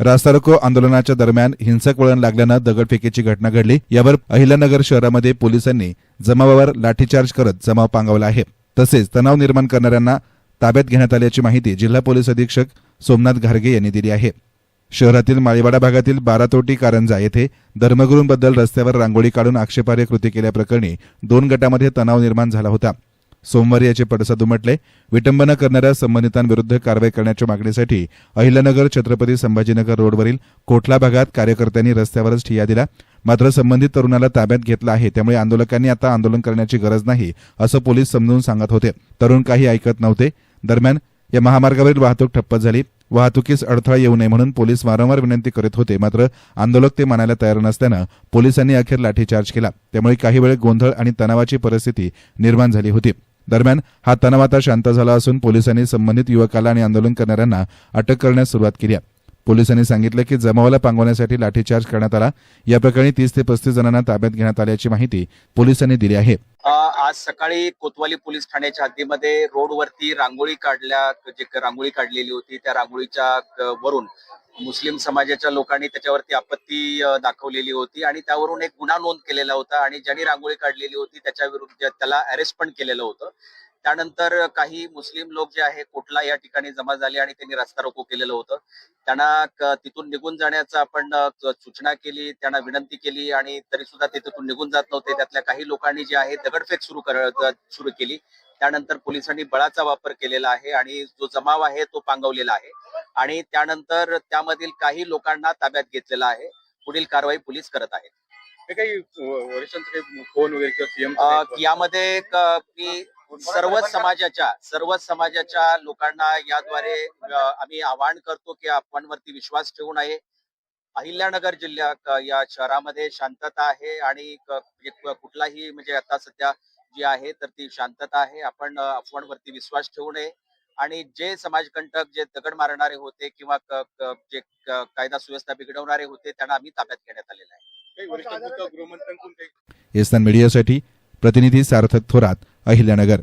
रास्ता रोको आंदोलनाच्या दरम्यान हिंसक वळण लागल्यानं दगडफेकीची घटना घडली. यावर अहिल्यानगर शहरामध्ये पोलिसांनी जमावावर लाठीचार्ज करत जमाव पांगवला आहे. तसेच तणाव निर्माण करणाऱ्यांना ताब्यात घेण्यात आल्याची माहिती जिल्हा पोलीस अधीक्षक सोमनाथ घारगे यांनी दिली आहे. शहरातील माळीवाडा भागातील बारातोटी कारंजा येथे धर्मगुरूंबद्दल रस्त्यावर रांगोळी काढून आक्षेपार्ह कृती केल्याप्रकरणी दोन गटामध्ये तणाव निर्माण झाला होता. सोमवारी याचे पडसाद उमटले. विटंबना करणाऱ्या संबंधितांविरुद्ध कारवाई करण्याच्या मागणीसाठी अहिल्यानगर छत्रपती संभाजीनगर रोडवरील कोठला भागात कार्यकर्त्यांनी रस्त्यावरच ठिय्या दिला मात्र संबंधित तरुणाला ताब्यात घेतलं आहे. त्यामुळे आंदोलकांनी आता आंदोलन करण्याची गरज नाही असं पोलीस समजून सांगत होते. तरुण काही ऐकत नव्हते. दरम्यान या महामार्गावरील वाहतूक ठप्प झाली. वाहतुकीस अडथळा येऊ नये म्हणून पोलीस वारंवार विनंती करीत होते. मात्र आंदोलक ते मानायला तयार नसल्यानं पोलिसांनी अखेर लाठीचार्ज केला. त्यामुळे काही वेळ गोंधळ आणि तणावाची परिस्थिती निर्माण झाली होती. दरम्यान हा तणाव आता शांत झाला असून पोलिसांनी संबंधित युवकाला आणि आंदोलन करणाऱ्यांना अटक करण्यास सुरुवात केली आहे. पोलिसांनी सांगितलं की जमावाला पांगवण्यासाठी लाठीचार्ज करण्यात आला. या प्रकरणी तीस ते पस्तीस जणांना ताब्यात घेण्यात आल्याची माहिती पोलिसांनी दिली आहे. आज सकाळी कोतवाली पोलीस ठाण्याच्या हद्दीमध्ये रोडवरती रांगोळी काढल्या जे रांगोळी काढलेली होती त्या रांगोळीच्या वरून मुस्लिम समाजाच्या लोकांनी त्याच्यावरती आपत्ती दाखवलेली होती आणि त्यावरून एक गुन्हा नोंद केलेला होता आणि ज्यांनी रांगोळी काढलेली होती त्याच्या विरुद्ध त्याला अरेस्ट पण केलेलं होतं. त्यानंतर काही मुस्लिम लोक जे आहे कोटला या ठिकाणी जमा झाले आणि त्यांनी रस्ता रोको केलेलं होतं. त्यांना तिथून निघून जाण्याचा आपण सूचना केली त्यांना विनंती केली आणि तरी सुद्धा ते तिथून निघून जात नव्हते. त्यातल्या काही लोकांनी जे आहे दगडफेक सुरू कर सुरू केली. त्यानंतर पोलिसांनी बळाचा वापर केलेला आहे आणि जो जमाव आहे तो पांगवलेला आहे. आणि त्यानंतर त्यामधील काही लोकांना ताब्यात घेतलेला आहे. पुढील कारवाई पोलीस करत आहेत. काही वरिष्ठांचे काही फोन वगैरे किंवा यामध्ये मी सर्वच समाजाच्या सर्वच समाजाच्या लोकांना याद्वारे आम्ही आवाहन करतो की आपणवरती विश्वास ठेवू नये अहिल्यानगर जिल्ह्या क- या शहरामध्ये शांतता आहे आणि क- एक कुठलाही म्हणजे आता सध्या जी आहे तर ती शांतता आहे. आपण अफवांवरती विश्वास ठेवू नये आणि जे समाजकंटक जे दगड मारणारे होते किंवा जे कायदा सुव्यवस्था बिघडवणारे होते त्यांना आम्ही ताब्यात घेण्यात आलेलं आहे. एस्तान मीडियासाठी प्रतिनिधी सार्थक थोरात. अहिल्यानगर